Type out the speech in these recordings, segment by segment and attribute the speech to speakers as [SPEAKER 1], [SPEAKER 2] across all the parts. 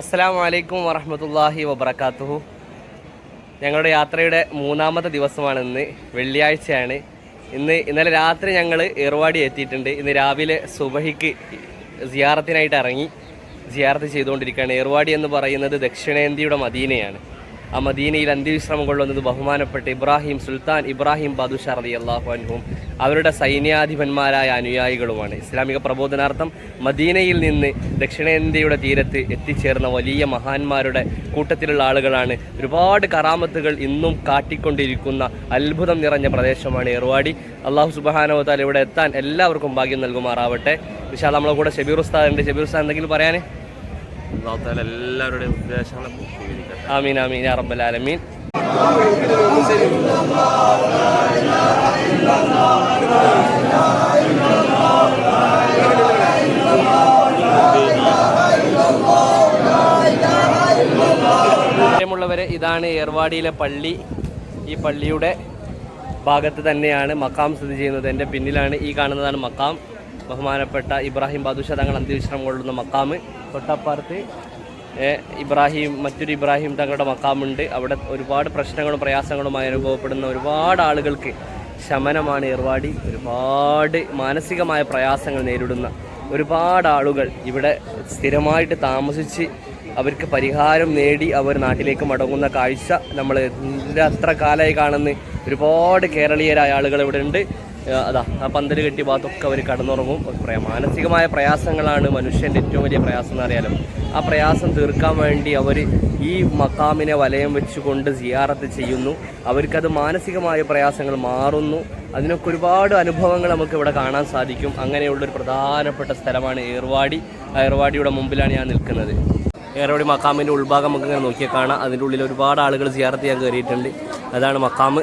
[SPEAKER 1] അസ്സലാം വലൈക്കും വറഹമത്തല്ലാഹി വബർക്കാത്തുഹു ഞങ്ങളുടെ യാത്രയുടെ മൂന്നാമത്തെ ദിവസമാണ് ഇന്ന് വെള്ളിയാഴ്ചയാണ്. ഇന്ന് ഇന്നലെ രാത്രി ഞങ്ങൾ ഏർവാടി എത്തിയിട്ടുണ്ട്. ഇന്ന് രാവിലെ സുബഹിക്ക് സിയാറത്തിനായിട്ട് ഇറങ്ങി സിയാറത്ത് ചെയ്തുകൊണ്ടിരിക്കുകയാണ്. ഏർവാടി എന്ന് പറയുന്നത് ദക്ഷിണേന്ത്യയുടെ മദീനയാണ്. മദീനയിൽ അന്ത്യവിശ്രമം കൊള്ളുന്നത് ബഹുമാനപ്പെട്ട ഇബ്രാഹിം സുൽത്താൻ ഇബ്രാഹിം ബാദുഷാ അലി അള്ളാഹു അൻഹും അവരുടെ സൈന്യാധിപന്മാരായ അനുയായികളുമാണ്. ഇസ്ലാമിക പ്രബോധനാർത്ഥം മദീനയിൽ നിന്ന് ദക്ഷിണേന്ത്യയുടെ തീരത്ത് എത്തിച്ചേർന്ന വലിയ മഹാന്മാരുടെ കൂട്ടത്തിലുള്ള ആളുകളാണ്. ഒരുപാട് കറാമത്തുകൾ ഇന്നും കാട്ടിക്കൊണ്ടിരിക്കുന്ന അത്ഭുതം നിറഞ്ഞ പ്രദേശമാണ് ഏർവാടി. അള്ളാഹു സുബാനവത്താൽ ഇവിടെ എത്താൻ എല്ലാവർക്കും ഭാഗ്യം നൽകുമാറാവട്ടെ. വിശാൽ നമ്മളെ കൂടെ ഷബീർ ഉസ്താദ് ഉണ്ട്. ഷബീർ ഉസ്താദ് എന്തെങ്കിലും പറയാൻ
[SPEAKER 2] അള്ളാഹുത്താല എല്ലാവരുടെയും ഉദ്ദേശങ്ങളെ പൂർത്തീകരിക്കട്ടെ
[SPEAKER 1] ആമീൻ ആമീൻ. യാ റബ്ബൽ ആലമീൻ. പ്രിയമുള്ളവരെ ഇതാണ് ഏർവാടിയിലെ പള്ളി. ഈ പള്ളിയുടെ ഭാഗത്ത് തന്നെയാണ് മക്കാം സ്ഥിതി ചെയ്യുന്നത്. എന്റെ പിന്നിലാണ് ഈ കാണുന്നതാണ് മക്കാം ബഹുമാനപ്പെട്ട ഇബ്രാഹിം ബാദുഷ തങ്ങൾ അന്ത്യവിശ്രമം കൊള്ളുന്ന മക്കാമ് തൊട്ടപ്പുറത്ത് ഇബ്രാഹിം മറ്റൊരു ഇബ്രാഹിം തങ്ങളുടെ മക്കാമുണ്ട്. അവിടെ ഒരുപാട് പ്രശ്നങ്ങളും പ്രയാസങ്ങളുമായി അനുഭവപ്പെടുന്ന ഒരുപാട് ആളുകൾക്ക് ശമനമാണ് ഏർവാടി. ഒരുപാട് മാനസികമായ പ്രയാസങ്ങൾ നേരിടുന്ന ഒരുപാട് ആളുകൾ ഇവിടെ സ്ഥിരമായിട്ട് താമസിച്ച് അവർക്ക് പരിഹാരം നേടി അവർ നാട്ടിലേക്ക് മടങ്ങുന്ന കാഴ്ച നമ്മൾ അത്ര കാലമായി കാണുന്ന ഒരുപാട് കേരളീയരായ ആളുകൾ ഇവിടെ ഉണ്ട്. അതാ ആ പന്തൽ കെട്ടി ഭാഗത്തൊക്കെ അവർ കടന്നുറങ്ങും. മാനസികമായ പ്രയാസങ്ങളാണ് മനുഷ്യന്റെ ഏറ്റവും വലിയ പ്രയാസം എന്ന് അറിയാലോ ആ പ്രയാസം തീർക്കാൻ വേണ്ടി അവർ ഈ മക്കാമിനെ വലയം വെച്ചുകൊണ്ട് സിയാറത്ത് ചെയ്യുന്നു. അവർക്കത് മാനസികമായ പ്രയാസങ്ങൾ മാറുന്നു. അതിനൊക്കെ ഒരുപാട് അനുഭവങ്ങൾ നമുക്ക് ഇവിടെ കാണാൻ സാധിക്കും. അങ്ങനെയുള്ളൊരു പ്രധാനപ്പെട്ട സ്ഥലമാണ് ഏർവാടി. ഏർവാടിയുടെ മുമ്പിലാണ് ഞാൻ നിൽക്കുന്നത്. ഏറോടി മക്കാമിന്റെ ഉൾഭാഗം നമുക്ക് ഇങ്ങനെ നോക്കിയാൽ കാണാം. അതിന്റെ ഉള്ളിൽ ഒരുപാട് ആളുകൾ സിയാറത്ത് ചെയ്യാൻ കയറിയിട്ടുണ്ട്. അതാണ് മക്കാമ്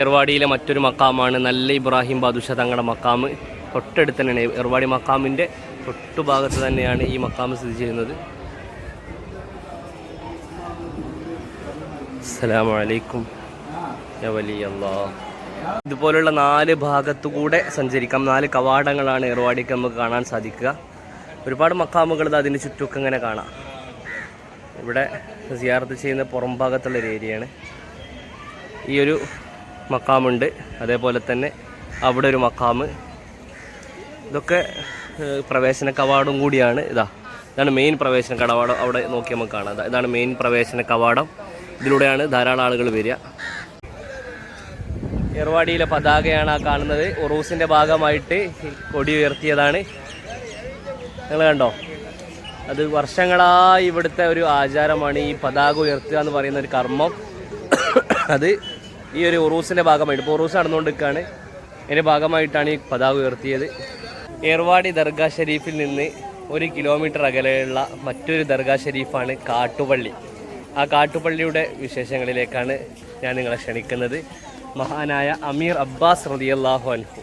[SPEAKER 1] ഏർവാടിയിലെ മറ്റൊരു മക്കാമാണ് നല്ല ഇബ്രാഹിം ബാദുഷ തങ്ങളുടെ മക്കാമ് തൊട്ടടുത്ത് തന്നെയാണ്. എർവാടി മക്കാമിന്റെ തൊട്ടുഭാഗത്ത് തന്നെയാണ് ഈ മക്കാമ് സ്ഥിതി ചെയ്യുന്നത്. വലിയല്ലാ ഇതുപോലുള്ള നാല് ഭാഗത്തുകൂടെ സഞ്ചരിക്കാം. നാല് കവാടങ്ങളാണ് എർവാടിക്ക് നമുക്ക് കാണാൻ സാധിക്കുക. ഒരുപാട് മക്കാമുകൾ അതിന് ചുറ്റുമൊക്കെ ഇങ്ങനെ കാണാം. ഇവിടെ സിയാർത്ത് ചെയ്യുന്ന പുറം ഭാഗത്തുള്ള ഒരു ഏരിയയാണ്. ഈ ഒരു മക്കാമുണ്ട് അതേപോലെ തന്നെ അവിടെ ഒരു മക്കാമ് ഇതൊക്കെ പ്രവേശന കവാടം കൂടിയാണ്. ഇതാ ഇതാണ് മെയിൻ പ്രവേശന കടവാടം അവിടെ നോക്കി നമുക്ക് കാണാം. ഇതാണ് മെയിൻ പ്രവേശന കവാടം. ഇതിലൂടെയാണ് ധാരാളം ആളുകൾ വരിക. ഏർവാടിയിലെ പതാകയാണ് ആ കാണുന്നത്. ഉറൂസിന്റെ ഭാഗമായിട്ട് കൊടി ഉയർത്തിയതാണ്. നിങ്ങൾ കണ്ടോ? അത് വർഷങ്ങളായി ഇവിടുത്തെ ഒരു ആചാരമാണ് ഈ പതാക ഉയർത്തുക എന്ന് പറയുന്ന ഒരു കർമ്മം. അത് ഈ ഒരു ഉറൂസിന്റെ ഭാഗമായിട്ട്. ഇപ്പോൾ ഉറൂസ് നടന്നുകൊണ്ടിരിക്കുകയാണ്. ഇതിന്റെ ഭാഗമായിട്ടാണ് ഈ പതാക ഉയർത്തിയത്. ഏർവാടി ദർഗാ ഷരീഫിൽ നിന്ന് ഒരു കിലോമീറ്റർ അകലെയുള്ള മറ്റൊരു ദർഗാ ഷരീഫാണ് കാട്ടുപള്ളി. ആ കാട്ടുപള്ളിയുടെ വിശേഷങ്ങളിലേക്കാണ് ഞാൻ നിങ്ങളെ ക്ഷണിക്കുന്നത്. മഹാനായ അമീർ അബ്ബാസ് റളിയല്ലാഹു അൻഹു.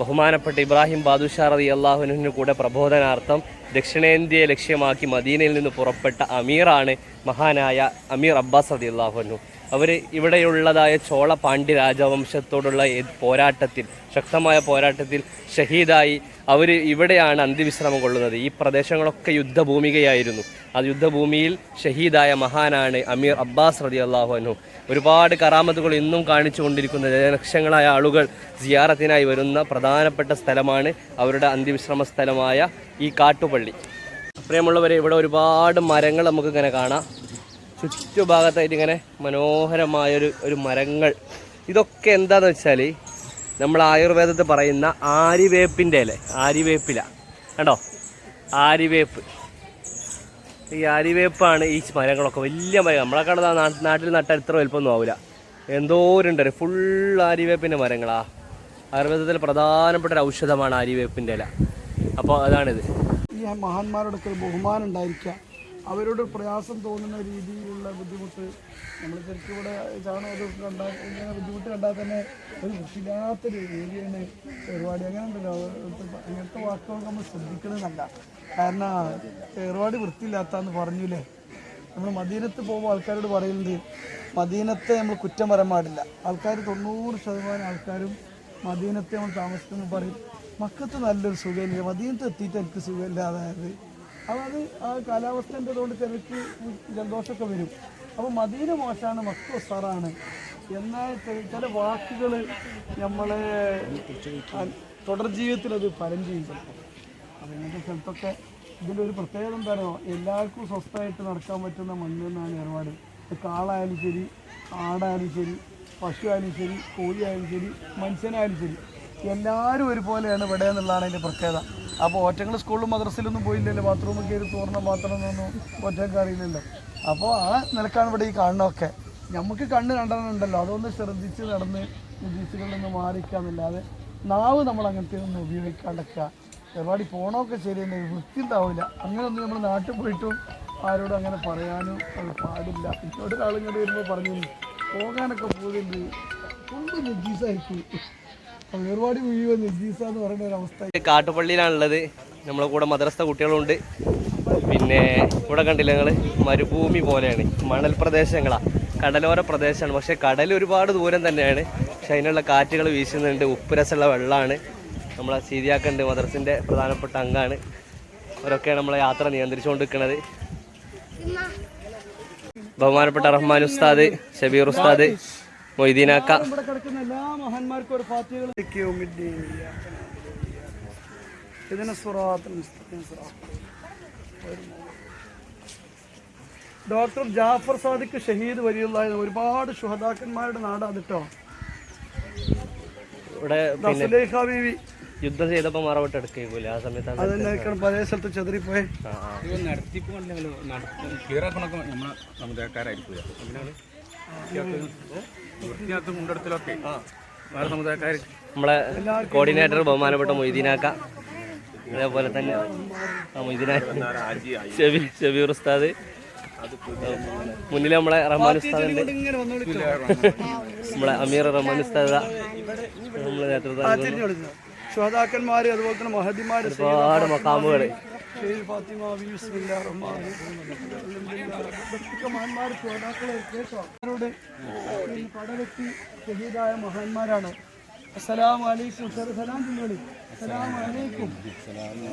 [SPEAKER 1] ബഹുമാനപ്പെട്ട ഇബ്രാഹിം ബാദുഷാ റതി അള്ളാഹുവിന് കൂടെ പ്രബോധനാർത്ഥം ദക്ഷിണേന്ത്യയെ ലക്ഷ്യമാക്കി മദീനയിൽ നിന്ന് പുറപ്പെട്ട അമീറാണ് മഹാനായ അമീർ അബ്ബാസ് റതി അള്ളാഹുനു അവർ ഇവിടെയുള്ളതായ ചോള പാണ്ഡ്യ രാജവംശത്തോടുള്ള പോരാട്ടത്തിൽ ശക്തമായ പോരാട്ടത്തിൽ ഷഹീദായി അവർ ഇവിടെയാണ് അന്ത്യവിശ്രമം കൊള്ളുന്നത്. ഈ പ്രദേശങ്ങളൊക്കെ യുദ്ധഭൂമികയായിരുന്നു. ആ യുദ്ധഭൂമിയിൽ ഷഹീദായ മഹാനാണ് അമീർ അബ്ബാസ് റതി അള്ളാഹുനു ഒരുപാട് കറാമത്തുകൾ ഇന്നും കാണിച്ചുകൊണ്ടിരിക്കുന്ന. ലക്ഷങ്ങളായ ആളുകൾ സിയാറത്തിനായി വരുന്ന പ്രധാനപ്പെട്ട സ്ഥലമാണ് അവരുടെ അന്ത്യവിശ്രമ സ്ഥലമായ ഈ കാട്ടുപള്ളി. പ്രിയമുള്ളവരെ ഇവിടെ ഒരുപാട് മരങ്ങൾ നമുക്ക് ഇങ്ങനെ കാണാം. ചുറ്റുഭാഗത്തായിട്ട് ഇങ്ങനെ മനോഹരമായൊരു ഒരു മരങ്ങൾ. ഇതൊക്കെ എന്താന്ന് വെച്ചാൽ നമ്മൾ ആയുർവേദത്തിൽ പറയുന്ന ആരിവേപ്പിന്റെ ഇല ആരിവേപ്പില കണ്ടോ? ആരിവേപ്പ് ഈ ആരിവേപ്പാണ് ഈ മരങ്ങളൊക്കെ വലിയ മരം നമ്മളെ കണ്ട നാട്ടിൽ നട്ടാൽ ഇത്ര വലുപ്പമൊന്നും ആവില്ല എന്തോരുണ്ട് ഫുൾ ആരിവേപ്പിന്റെ മരങ്ങളാ. ആയുർവേദത്തിൽ പ്രധാനപ്പെട്ട ഒരു ഔഷധമാണ് ആരിവേപ്പിന്റെ ഇല. അപ്പോൾ അതാണിത്.
[SPEAKER 3] ഈ മഹാന്മാരോടൊക്കെ ബഹുമാനം ഉണ്ടായിരിക്കുക. അവരോട് പ്രയാസം തോന്നുന്ന രീതിയിലുള്ള ബുദ്ധിമുട്ട് നമ്മൾ ശരിക്കും ഇവിടെ ചാണകം ഇതൊക്കെ കണ്ടാൽ ഇങ്ങനെ ബുദ്ധിമുട്ട് കണ്ടാൽ തന്നെ ഒരു കൃഷിയില്ലാത്തൊരു ഏരിയയാണ് ഏർവാടി. അങ്ങനെ ഉണ്ടല്ലോ അങ്ങനത്തെ വാക്കുകൾ നമ്മൾ ശ്രദ്ധിക്കണമെന്നല്ല കാരണം ഏർവാടി വൃത്തിയില്ലാത്തന്ന് പറഞ്ഞില്ലേ നമ്മൾ മദീനത്ത് പോകുമ്പോൾ ആൾക്കാരോട് പറയുന്നത് മദീനത്തെ നമ്മൾ കുറ്റം പറയാൻ പാടില്ല. ആൾക്കാർ തൊണ്ണൂറ് ശതമാനം ആൾക്കാരും മദീനത്തെ നമ്മൾ താമസിക്കുന്നു പറയും. മക്കത്ത് നല്ലൊരു സുഖമില്ല. മദീനത്ത് എത്തിയിട്ട് എനിക്ക് സുഖമില്ല അതായത് ആ കാലാവസ്ഥന്റെ കൊണ്ട് ചിലർക്ക് ജലദോഷമൊക്കെ വരും? അപ്പോൾ മദീന മോശമാണ് മക്ക ഉസാറാണ്. എന്നാൽ ചില വാക്കുകൾ നമ്മളെ തുടർ ജീവിതത്തിൽ അത് ഫലം ചെയ്യും ചിലപ്പോൾ ഇങ്ങനത്തെ സ്ഥലത്തൊക്കെ ഇതിന്റെ ഒരു പ്രത്യേകത എന്താണോ എല്ലാവർക്കും സ്വസ്ഥമായിട്ട് നടക്കാൻ പറ്റുന്ന മണ്ണ് എന്നാണ് ഏർപാട് കാളായാലും ശരി ആടായാലും ശരി പശു ആയാലും ശരി കോഴി ആയാലും ശരി മനുഷ്യനായാലും ശരി. എല്ലാവരും ഒരുപോലെയാണ് ഇവിടെ എന്നുള്ളതാണ് അതിന്റെ പ്രത്യേകത. അപ്പോൾ ഒറ്റങ്ങൾ സ്കൂളിലും മദ്രസയിലൊന്നും പോയില്ലല്ലോ ബാത്റൂമിൽ കയറി തോർന്ന പാത്രം എന്നൊന്നും ഒറ്റയ്ക്ക് അറിയില്ലല്ലോ. അപ്പോൾ ആ നിലക്കാണ് ഇവിടെ ഈ കണ്ണൊക്കെ. നമുക്ക് കണ്ണ് കണ്ടതുണ്ടല്ലോ അതൊന്ന് ശ്രദ്ധിച്ച് നടന്ന് നിരീക്ഷകളിൽ നിന്ന് മാറിക്കാന്നല്ലാതെ നാവ് നമ്മൾ അങ്ങനത്തെ ഒന്നും ഉപയോഗിക്കാണ്ടൊക്കെ. പരിപാടി പോണമൊക്കെ ശരി തന്നെ വൃത്തി ഉണ്ടാവില്ല. അങ്ങനെയൊന്നും നമ്മൾ നാട്ടിൽ പോയിട്ടും ആരോടും അങ്ങനെ പറയാനും പാടില്ല. എന്നോട് ആളിങ്ങോട്ട് ഇങ്ങോട്ട് വരുമ്പോൾ പറഞ്ഞു പോകാനൊക്കെ പോകുന്നുണ്ട് ഫുള്ള് നെജീസായിരിക്കും എന്ന് പറയുന്ന ഒരു
[SPEAKER 1] കാട്ടുപള്ളിയിലാണുള്ളത്. നമ്മളെ കൂടെ മദ്രസ കുട്ടികളുണ്ട്. പിന്നെ ഇവിടെ കണ്ടില്ല ഞങ്ങൾ മരുഭൂമി പോലെയാണ്. മണൽ പ്രദേശങ്ങളാണ് കടലോര പ്രദേശമാണ്. പക്ഷെ കടൽ ഒരുപാട് ദൂരം തന്നെയാണ്. പക്ഷെ അതിനുള്ള കാറ്റുകൾ വീശുന്നുണ്ട്. ഉപ്പുരസുള്ള വെള്ളമാണ്. നമ്മളെ സീതിയാക്കുണ്ട് മദ്രസിന്റെ പ്രധാനപ്പെട്ട അംഗമാണ് അവരൊക്കെയാണ് നമ്മളെ യാത്ര നിയന്ത്രിച്ചുകൊണ്ടിരിക്കുന്നത്. ബഹുമാനപ്പെട്ട റഹ്മാൻ ഉസ്താദ് ഷബീർ ഉസ്താദ് മൊയ്തീനാക്ക.
[SPEAKER 3] ഇവിടെ കിടക്കുന്ന എല്ലാ മഹാന്മാർക്കും ഒരു ഫാത്തികൾ ഇതിനെ സുറാത്തുൽ മുസ്തഖീം സിറാത്ത്. ഡോക്ടർ ജാഫർ സാദിഖ് ഷഹീദ് വലിയുള്ള ഒരുപാട് ശുഹദാക്കന്മാരുടെ നാടാണ് കേട്ടോ
[SPEAKER 1] ഇവിടെ
[SPEAKER 3] ബീവി.
[SPEAKER 1] യുദ്ധം ചെയ്തപ്പോ മറവിട്ട് എടുക്കേക്കൂല ആ സമയത്താണ്
[SPEAKER 3] പഴയ പല സ്ഥലത്ത് ചെതറിപ്പോയി.
[SPEAKER 4] നടത്തിപ്പ് ക്ലിയറാക്കണമൊക്കെ നമ്മളെ സമുദായക്കാരായിരിക്കില്ല വൃത്തിയാത്ത മുണ്ടെടുത്തിലൊക്കെ വേറെ സമുദായക്കാർ
[SPEAKER 1] നമ്മളെ കോർഡിനേറ്റർ ബഹുമാനപ്പെട്ട മൊയ്തീനാക്ക. അതേപോലെ തന്നെ മൊയ്തീനാക്ക ഷബീ ഷബീർ ഉസ്താദ്. മുന്നിൽ നമ്മളെ റഹ്മാൻ ഉസ്താദ് നമ്മളെ അമീർ റഹ്മാൻ ഉസ്താദ്. നമ്മളെ നേതൃത്വം
[SPEAKER 3] അതുപോലെ തന്നെ മഹദിമാര്
[SPEAKER 1] ഒരുപാട് മക്കാമുകൾ
[SPEAKER 3] ഷെയ്ഖ് ഫാത്തിമ മഹാന്മാർ ശ്രോതാക്കളെ കേട്ടോ. അവരോട് ഈ പടവെട്ടി ഷഹീദായ മഹാന്മാരാണ്. അസ്സലാമു അലൈക്കും. സർ സലാം ചൊല്ലി അസ്സലാമു അലൈക്കും.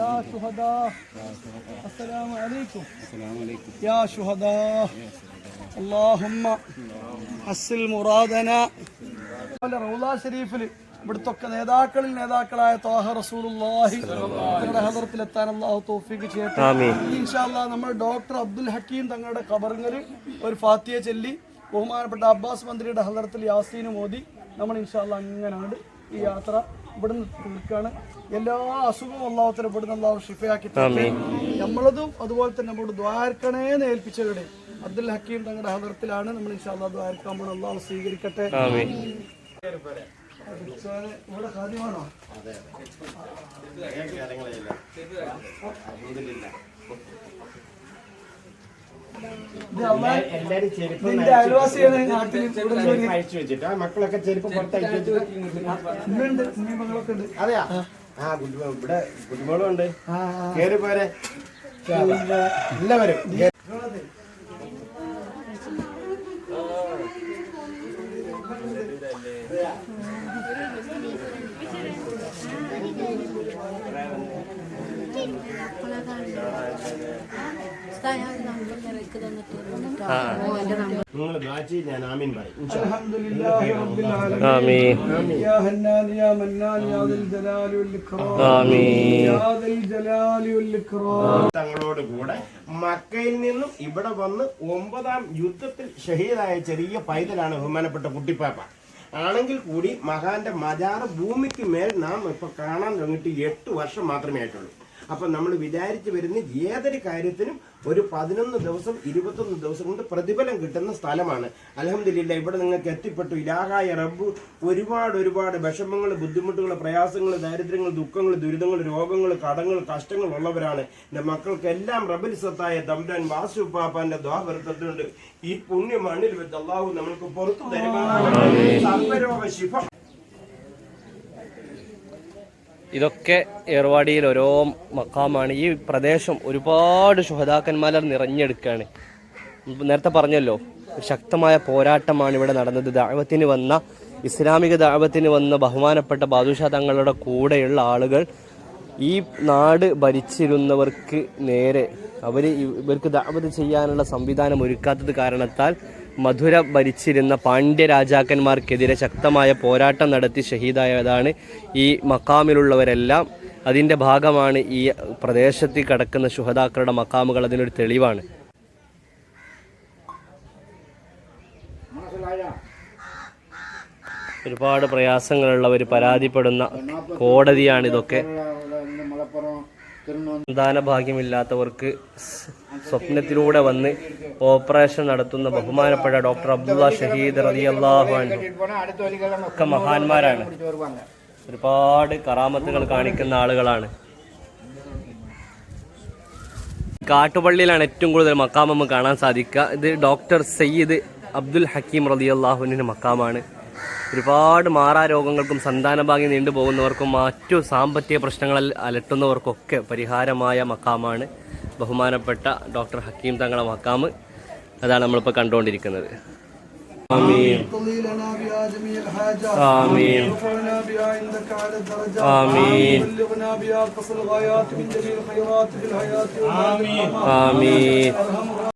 [SPEAKER 3] യാ ശുഹദാ. അസ്സലാമു അലൈക്കും. യാ ശുഹദാ. അല്ലാഹുമ്മ അസ്സിൽ മുറാദന. റൗള ഷരീഫിൽ ഇവിടുത്തെ നേതാക്കളിൽ നേതാക്കളായ താഹ റസൂലുള്ളാഹി തങ്ങളുടെ ഹദറത്തിലെത്താൻ അള്ളാഹു തൗഫീഖ് ചെയ്യട്ടെ. ഇൻഷാല്ലാ നമ്മൾ ഡോക്ടർ അബ്ദുൽ ഹക്കീം തങ്ങളുടെ കബറിങ്ങൽ ഒരു ഫാത്തിയെ ചൊല്ലി ബഹുമാനപ്പെട്ട അബ്ബാസ് മന്ത്രിയുടെ ഹദറത്തിൽ യാസീന് മോദി നമ്മൾ ഇൻഷാല്ല അങ്ങനാണ് ഈ യാത്ര ഇവിടുന്ന് തീർക്കാണ് എല്ലാ അസുഖവും അള്ളാഹത്തിന് ഇവിടുന്ന് അള്ളാഹു ഷിഫയാക്കി. നമ്മളതും അതുപോലെ തന്നെ നമ്മുടെ ദ്വാരക്കണേ ഏൽപ്പിച്ചവരുടെ അബ്ദുൽ ഹക്കീം തങ്ങളുടെ ഹദർത്തിലാണ് നമ്മൾ ഇൻഷാല്ലാ ദ്വാരക്കാൻ പോണ അള്ളാഹു സ്വീകരിക്കട്ടെ.
[SPEAKER 1] ആമീൻ.
[SPEAKER 3] ഇവിടെ കാര്യമാണോ? ജോലി.
[SPEAKER 5] അയച്ചു വെച്ചിട്ട്. ആ മക്കളൊക്കെ ചെരുപ്പ് പുറത്തയച്ചു അതെയാ? ആ ഇവിടെ കുട്ടിമോളും ഉണ്ട്. കേറി പോരെ. എല്ലാവരും നിങ്ങൾ ബാച്ച് ഞാൻ ആമീൻ പറയും ഇൻഷാ അല്ലാ.
[SPEAKER 3] അൽഹംദുലില്ലാഹി റബ്ബിൽ ആലമീൻ.
[SPEAKER 1] ആമീൻ
[SPEAKER 3] يا هنان يا منان يا ذا الجلال والإكرام
[SPEAKER 1] ആമീൻ
[SPEAKER 3] يا ذا الجلال والإكرام
[SPEAKER 5] തങ്ങളോട് കൂടെ മക്കയിൽ നിന്നും ഇവിടെ വന്ന് ഒമ്പതാം യുദ്ധത്തിൽ ഷഹീദായ ചെറിയ പൈതലാണ് ബഹുമാനപ്പെട്ട കുട്ടിപ്പാപ്പ ആണെങ്കിൽ കൂടി മഹാന്റെ മജാറ് ഭൂമിക്ക് മേൽ നാം ഇപ്പൊ കാണാൻ തുടങ്ങിയിട്ട് എട്ട് വർഷം മാത്രമേ ആയിട്ടുള്ളൂ. അപ്പൊ നമ്മൾ വിചാരിച്ച് വരുന്ന ഏതൊരു കാര്യത്തിനും ഒരു പതിനൊന്ന് ദിവസം ഇരുപത്തൊന്ന് ദിവസം കൊണ്ട് പ്രതിഫലം കിട്ടുന്ന സ്ഥലമാണ്. അലഹമില്ല ഇവിടെ നിങ്ങൾക്ക് എത്തിപ്പെട്ടു. ഇലാഹായ റബ്ബ് ഒരുപാട് ഒരുപാട് വിഷമങ്ങൾ ബുദ്ധിമുട്ടുകൾ പ്രയാസങ്ങൾ ദാരിദ്ര്യങ്ങൾ ദുഃഖങ്ങൾ ദുരിതങ്ങൾ രോഗങ്ങൾ കടങ്ങൾ കഷ്ടങ്ങൾ ഉള്ളവരാണ്. എന്റെ മക്കൾക്കെല്ലാം റബിൽ സത്തായ തമ്പുരാൻ വാസു പാപ്പാന്റെ ദ്വാപരത്തുണ്ട് ഈ പുണ്യ മണ്ണിൽ വെച്ച് അള്ളാഹു നമ്മൾക്ക് പുറത്തു തരുമാറാകട്ടെ. സർവരോഗ ശിഫ
[SPEAKER 1] ഇതൊക്കെ ഏർവാടിയിൽ ഓരോ മക്കാമാണ് ഈ പ്രദേശം ഒരുപാട് ശുഹതാക്കന്മാരാൽ നിറഞ്ഞെടുക്കുകയാണ്. നേരത്തെ പറഞ്ഞല്ലോ ശക്തമായ പോരാട്ടമാണ് ഇവിടെ നടന്നത്. ദാവത്തിന് വന്ന ഇസ്ലാമിക ദാവത്തിന് വന്ന ബഹുമാനപ്പെട്ട ബാദുഷാ തങ്ങളുടെ കൂടെയുള്ള ആളുകൾ ഈ നാട് ഭരിച്ചിരുന്നവർക്ക് നേരെ അവർ ഇവർക്ക് ദഅവത് ചെയ്യാനുള്ള സംവിധാനം ഒരുക്കാത്തത് കാരണത്താൽ മധുര ഭരിച്ചിരുന്ന പാണ്ഡ്യ രാജാക്കന്മാർക്കെതിരെ ശക്തമായ പോരാട്ടം നടത്തി ഷഹീദായതാണ് ഈ മക്കാമിലുള്ളവരെല്ലാം. അതിന്റെ ഭാഗമാണ് ഈ പ്രദേശത്ത് കിടക്കുന്ന ശുഹദാക്കളുടെ മക്കാമുകൾ. അതിനൊരു തെളിവാണ്. ഒരുപാട് പ്രയാസങ്ങളുള്ളവർ പരാതിപ്പെടുന്ന കോടതിയാണ് ഇതൊക്കെ സന്താന ഭാഗ്യമില്ലാത്തവർക്ക് സ്വപ്നത്തിലൂടെ വന്ന് ഓപ്പറേഷൻ നടത്തുന്ന ബഹുമാനപ്പെട്ട ഡോക്ടർ അബ്ദുള്ള ഷഹീദ് റളിയല്ലാഹു അൻഹു. ഒക്കെ മഹാന്മാരാണ്. ഒരുപാട് കറാമത്തുകൾ കാണിക്കുന്ന ആളുകളാണ്. കാട്ടുപള്ളിയിലാണ് ഏറ്റവും കൂടുതൽ മക്കാം നമുക്ക് കാണാൻ സാധിക്കുക. ഇത് ഡോക്ടർ സയ്യിദ് അബ്ദുൽ ഹക്കീം റളിയല്ലാഹുവിന്റെ മക്കാമാണ്. ഒരുപാട് മാറാ രോഗങ്ങൾക്കും സന്താനഭാഗ്യം നീണ്ടുപോകുന്നവർക്കും മറ്റു സാമ്പത്തിക പ്രശ്നങ്ങളിൽ അലട്ടുന്നവർക്കൊക്കെ പരിഹാരമായ മക്കാമാണ് ബഹുമാനപ്പെട്ട ഡോക്ടർ ഹക്കീം തങ്ങളെ മക്കാമ് അതാണ് നമ്മളിപ്പോൾ കണ്ടുകൊണ്ടിരിക്കുന്നത് ആമീൻ
[SPEAKER 3] اقضي لنا بها جميع الحاجات
[SPEAKER 1] آمين.
[SPEAKER 3] وارفعنا بها عندك على الدرجات
[SPEAKER 1] آمين.